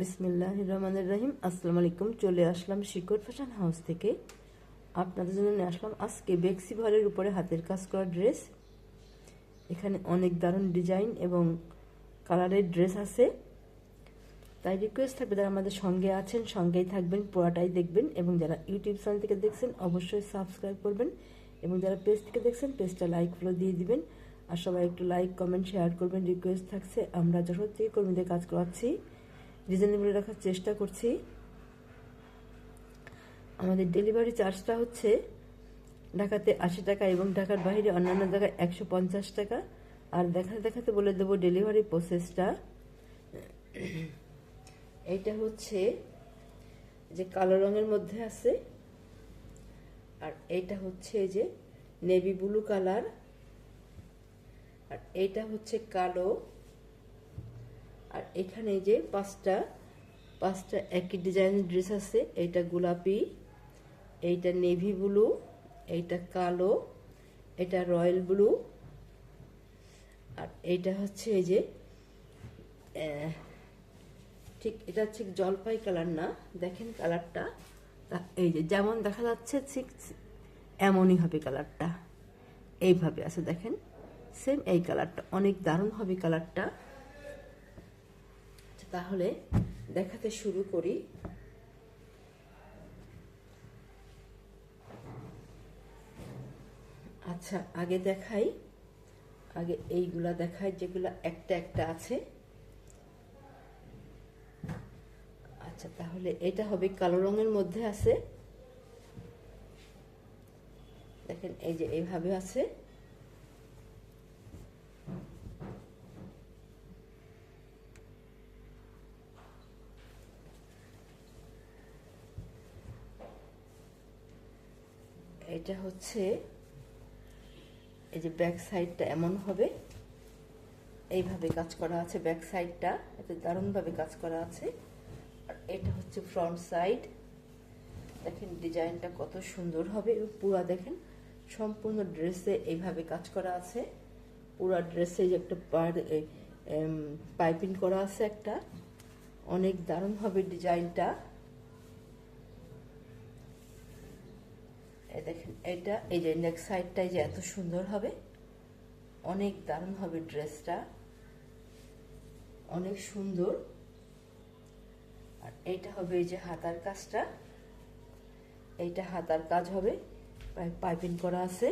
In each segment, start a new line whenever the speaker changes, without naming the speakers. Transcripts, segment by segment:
বিসমিল্লাহ রহমানের রহিম। আসসালামু আলাইকুম চলে আসলাম শিকড় ফ্যাশন হাউস থেকে। আপনাদের জন্য নিয়ে আসলাম আজকে বেক্সি ভলের উপরে হাতের কাজ করা ড্রেস। এখানে অনেক দারুণ ডিজাইন এবং কালারের ড্রেস আছে। তাই রিকোয়েস্ট থাকবে যারা আমাদের সঙ্গে আছেন, সঙ্গেই থাকবেন, পুরাটাই দেখবেন এবং যারা ইউটিউব চ্যানেল থেকে দেখছেন, অবশ্যই সাবস্ক্রাইব করবেন এবং যারা পেজ থেকে দেখছেন পেজটা লাইক ফলো দিয়ে দিবেন। আর সবাই একটু লাইক কমেন্ট শেয়ার করবেন রিকোয়েস্ট থাকছে। আমরা যশোর থেকে কর্মীদের কাজ করাচ্ছি। রিজনেবল রাখার চেষ্টা করছি। আমাদের ডেলিভারি চার্জটা হচ্ছে ঢাকাতে আশি টাকা এবং ঢাকার বাইরে অন্যান্য জায়গায় একশো পঞ্চাশ টাকা। আর দেখাতে দেখাতে বলে দেবো ডেলিভারি প্রসেসটা এইটা হচ্ছে যে কালো রঙের মধ্যে আছে। আর এইটা হচ্ছে যে নেভি ব্লু কালার আর এইটা হচ্ছে কালো আর এখানে যে পাঁচটা পাঁচটা একই ডিজাইনের ড্রেস আছে, এইটা গোলাপি, এইটা নেভি ব্লু এইটা কালো, এটা রয়্যাল ব্লু আর এইটা হচ্ছে এই যে ঠিক এটা ঠিক জলপাই কালার না, দেখেন কালারটা এই যে যেমন দেখা যাচ্ছে ঠিক এমনই হবে কালারটা, এইভাবে আছে দেখেন সেম এই কালারটা, অনেক দারুণ হবে কালারটা। তাহলে দেখাতে শুরু করি। আচ্ছা আগে দেখাই। আগে এইগুলা দেখাই যেগুলা একটা একটা আছে। আচ্ছা তাহলে এটা হবে কালো রঙের মধ্যে আছে। দেখেন, এই যে এইভাবে আছে। এটা হচ্ছে, এই যে ব্যাক সাইডটা এমন হবে। এইভাবে কাজ করা আছে ব্যাক সাইডটা এতে দারুণভাবে কাজ করা আছে। আর এটা হচ্ছে ফ্রন্ট সাইড দেখেন ডিজাইনটা কত সুন্দর হবে, পুরা দেখেন, সম্পূর্ণ ড্রেসে এইভাবে কাজ করা আছে। পুরা ড্রেসে যে একটা পার পাইপিং করা আছে একটা। অনেক দারুণ হবে ডিজাইনটা। এই দেখেন, এটা, এই যে নেক সাইডটাই যে এত সুন্দর হবে, অনেক দারুণ হবে ড্রেসটা অনেক সুন্দর। আর এইটা হবে এই যে হাতার কাজটা। এইটা হাতার কাজ হবে পাইপিং করা আছে।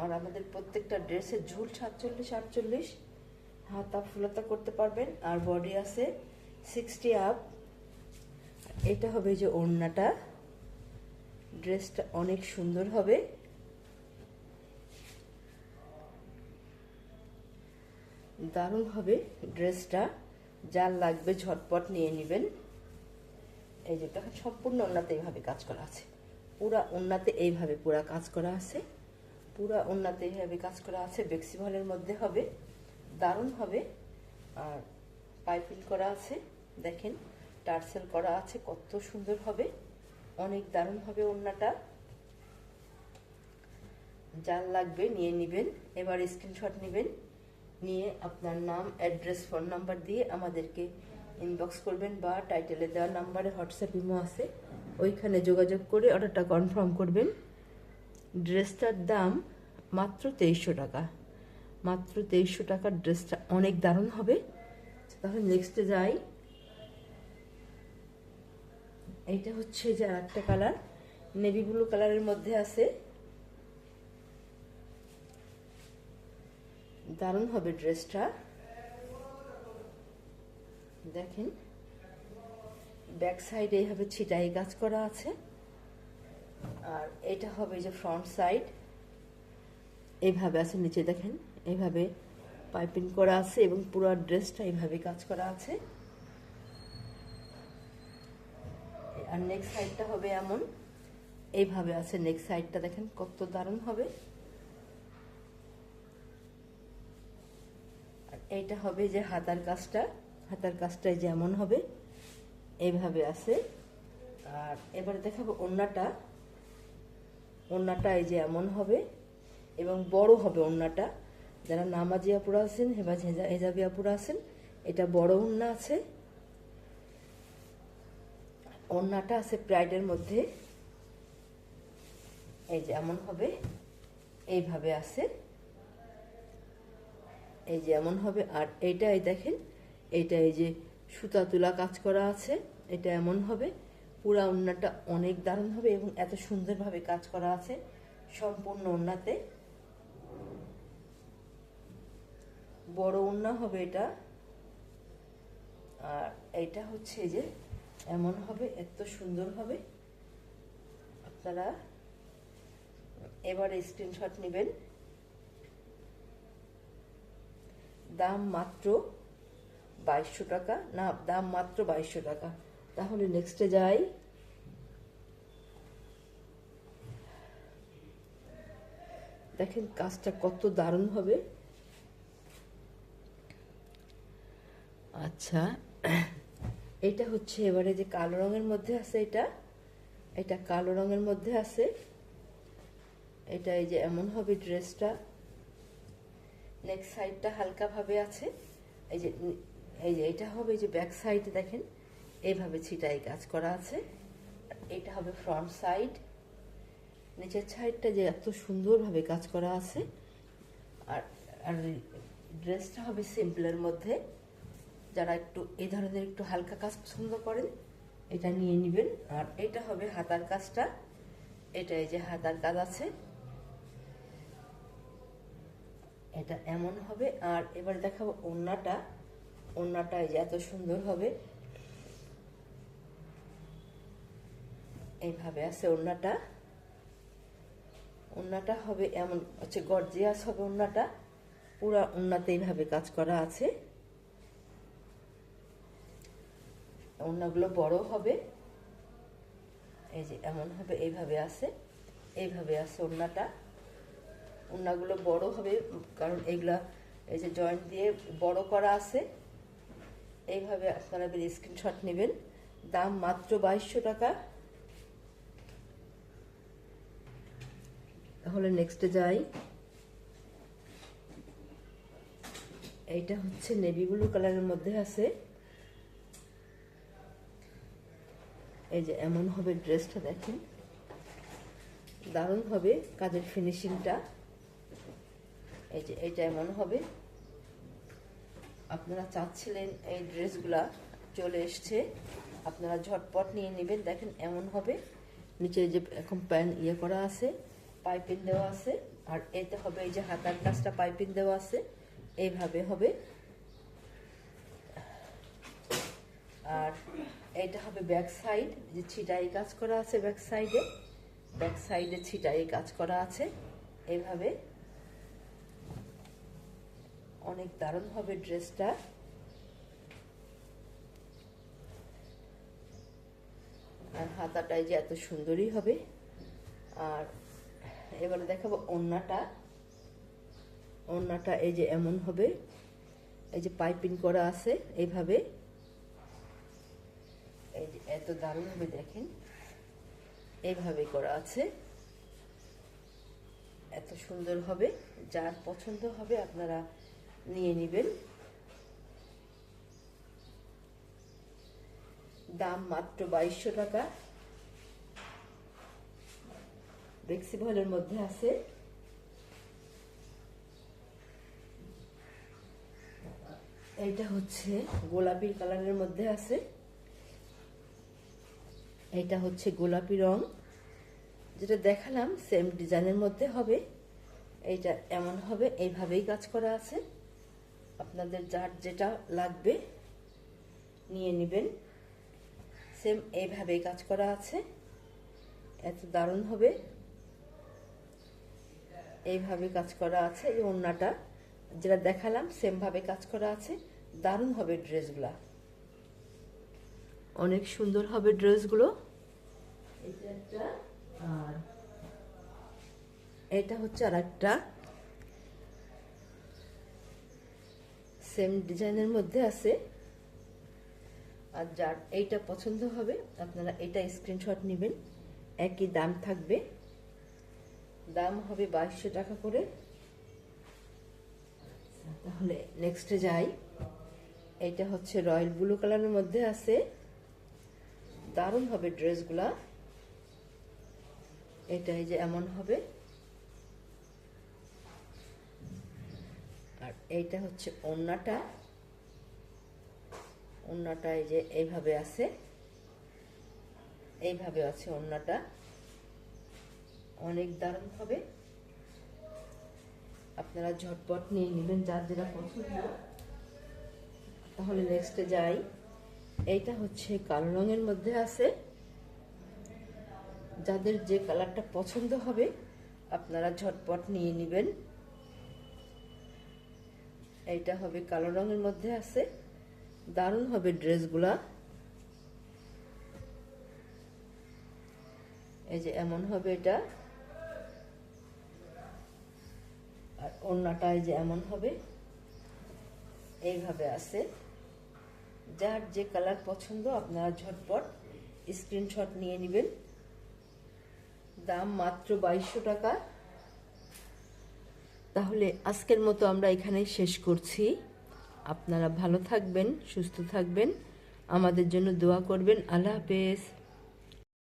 আর আমাদের প্রত্যেকটা ড্রেসের ঝুল সাতচল্লিশ, আটচল্লিশ। হাতা ফুলাতা করতে পারবেন, আর বডি আছে সিক্সটি আপ এটা হবে যে ওড়নাটা। ড্রেসটা অনেক সুন্দর হবে। দারুণ হবে ড্রেসটা। যার লাগবে ঝটপট নিয়ে নেবেন। এই যে দেখেন, সম্পূর্ণ ওনাতে এইভাবে কাজ করা আছে। পুরা ওনাতে এইভাবে পুরা কাজ করা আছে। পুরা ওনাতে এইভাবে কাজ করা আছে। বেক্সি ভলের মধ্যে হবে। দারুণ হবে। আর পাইপিং করা আছে। দেখেন, টার্সেল করা আছে। কত সুন্দর হবে। অনেক দারুণ হবে ওড়নাটা। যার লাগবে, নিয়ে নেবেন। এবার স্ক্রিনশট নেবেন। নিয়ে আপনার নাম অ্যাড্রেস ফোন নাম্বার দিয়ে আমাদেরকে ইনবক্স করবেন বা টাইটেলে দেওয়া নাম্বারে হোয়াটসঅ্যাপ ইমো আছে। ওইখানে যোগাযোগ করে অর্ডারটা কনফার্ম করবেন। ড্রেসটার দাম মাত্র তেইশশো টাকা। মাত্র তেইশশো টাকার ড্রেসটা অনেক দারুণ হবে। তাহলে নেক্সটে যাই। এইটা হচ্ছে যে একটা কালার, নেভি ব্লু কালারের মধ্যে আছে। দারুণ হবে ড্রেসটা। দেখেন, ব্যাক সাইডে এইভাবে ছিটাই কাজ করা আছে। আর এটা হবে যে ফ্রন্ট সাইড। এইভাবে আছে, নিচে দেখেন, এইভাবে পাইপিং করা আছে এবং পুরো ড্রেসটা এইভাবে কাজ করা আছে। আর নেক্সট সাইডটা হবে এমন। এইভাবে আছে নেক্সট সাইডটা দেখেন কত দারুণ হবে। আর এইটা হবে যে হাতার কাজটা, হাতার কাজটাই যেমন হবে, এইভাবে আছে। আর এবারে দেখাবো ওন্নাটা ওন্নাটা এই যে এমন হবে, এবং বড় হবে ওন্নাটা যারা নামাজি আপুরা আছেন, হেবা হেজাবি আপুরা আছেন, এটা বড় উন্না আছে। ওড়নাটা আছে প্রাইডের মধ্যে। এই যে এমন হবে, এইভাবে আছে। এই যে এমন হবে, আর এইটা এই দেখেন এইটা এই যে সুতা তুলা কাজ করা আছে, এটা এমন হবে। পুরা ওড়নাটা অনেক দারুণ হবে এবং এত সুন্দরভাবে কাজ করা আছে সম্পূর্ণ ওড়নাতে বড় ওড়না হবে এটা। আর এইটা হচ্ছে যে এমন হবে, এত সুন্দর হবে। আপনারা এবারে স্ক্রিনশট নেবেন। দাম মাত্র বাইশশো টাকা। না, দাম মাত্র বাইশশো টাকা। তাহলে নেক্সটে যাই। দেখেন, কাজটা কত দারুণ হবে। আচ্ছা এটা হচ্ছে এবারে যে কালো রঙের মধ্যে আছে এটা এটা কালো রঙের মধ্যে আছে। এটা এই যে এমন হবে ড্রেসটা। নেক্সট সাইডটা হালকাভাবে আছে। এই যে এই যে এটা হবে যে ব্যাক সাইডে দেখেন এইভাবে ছিটাই কাজ করা আছে। এটা হবে ফ্রন্ট সাইড নিচের সাইডটা যে এত সুন্দরভাবে কাজ করা আছে। আর আর ড্রেসটা হবে সিম্পলের মধ্যে। যারা একটু এই ধরনের একটু হালকা কাজ পছন্দ করেন, এটা নিয়ে নেবেন। আর এটা হবে হাতার কাজটা। এটা এই যে হাতার কাজ আছে। এটা এমন হবে। আর এবার দেখাবো ওড়নাটা। ওড়নাটা এই যে এত সুন্দর হবে। এইভাবে আছে ওড়নাটা। ওড়নাটা হবে এমন হচ্ছে গর্জিয়াস হবে ওড়নাটা। পুরা ওড়নাতে এইভাবে কাজ করা আছে। ওড়নাগুলো বড় হবে। এই যে এমন হবে, এইভাবে আছে এইভাবে আছে ওড়নাটা। ওড়নাগুলো বড় হবে, কারণ এইগুলা এই যে জয়েন্ট দিয়ে বড় করা আছে। এইভাবে আপনারা স্ক্রিনশট নেবেন। দাম মাত্র বাইশশো টাকা। তাহলে নেক্সটে যাই। এইটা হচ্ছে নেভি ব্লু কালারের মধ্যে আছে। এই যে এমন হবে ড্রেসটা দেখেন। দারুণ হবে কাজের ফিনিশিংটা এই যে এইটা এমন হবে। আপনারা চাচ্ছিলেন এই ড্রেসগুলা চলে এসছে। আপনারা ঝটপট নিয়ে নেবেন। দেখেন এমন হবে। নিচে যে এখন প্যান ইয়ে করা আছে, পাইপিং দেওয়া আছে। আর এতে হবে এই যে হাতার কাজটা পাইপিং দেওয়া আছে। এইভাবে হবে। আর এইটা হবে ব্যাক সাইড যে ছিটাই কাজ করা আছে ব্যাক সাইডে ব্যাক সাইডে ছিটাই কাজ করা আছে। এইভাবে অনেক দারুণ হবে ড্রেসটা। আর হাতাটাই যে এত সুন্দরই হবে। আর এবারে দেখাবো ওন্নাটা। ওন্নাটা এই যে এমন হবে। এই যে পাইপিং করা আছে এইভাবে এই যে এত দারুণ হবে দেখেন। এইভাবে করা আছে। এত সুন্দর হবে। যার পছন্দ হবে আপনারা নিয়ে নেবেন। দাম মাত্র বাইশশো টাকা। ফ্লেক্সিবলের মধ্যে আছে। এইটা হচ্ছে গোলাপি কালারের মধ্যে আছে। এইটা হচ্ছে গোলাপি রং। যেটা দেখালাম সেম ডিজাইনের মধ্যে হবে। এইটা এমন হবে, এইভাবেই কাজ করা আছে। আপনাদের যার যেটা লাগবে নিয়ে নেবেন। সেম এইভাবেই কাজ করা আছে। এত দারুণ হবে। এইভাবে কাজ করা আছে, এই ওড়নাটা। যেটা দেখালাম সেমভাবে কাজ করা আছে। দারুণ হবে ড্রেসগুলা। অনেক সুন্দর হবে ড্রেসগুলো। এটা একটা আর এটা হচ্ছে আর একটা সেম ডিজাইনের মধ্যে আছে। আর যার এইটা পছন্দ হবে আপনারা এটা স্ক্রিনশট নেবেন। একই দাম থাকবে। দাম হবে বাইশশো টাকা করে। তাহলে নেক্সটে যাই। এটা হচ্ছে রয়্যাল ব্লু কালারের মধ্যে আছে। দারুণ হবে ড্রেসগুলা। এটা এই যে এমন হবে। আর এইটা হচ্ছে ওন্নাটা। ওন্নাটা এই যে এইভাবে আছে। এইভাবে আছে ওন্নাটা। অনেক দারুণ হবে আপনারা ঝটপট নিয়ে নেবেন যার যেটা পছন্দ। তাহলে নেক্সটে যাই। এইটা হচ্ছে কালো রঙের মধ্যে আছে। যাদের যে কালারটা পছন্দ হবে, আপনারা ঝটপট নিয়ে নেবেন। এইটা হবে কালো রঙের মধ্যে আছে। দারুণ হবে ড্রেসগুলা। এই যে এমন হবে এটা। আর অন্যটা এই যে এমন হবে। এইভাবে আছে। যার যে কালার পছন্দ, আপনারা ঝটপট স্ক্রিনশট নিয়ে নেবেন। দাম মাত্র বাইশশো টাকা। তাহলে আজকের মতো আমরা এখানেই শেষ করছি। আপনারা ভালো থাকবেন, সুস্থ থাকবেন। আমাদের জন্য দোয়া করবেন। আল্লাহ হাফেজ।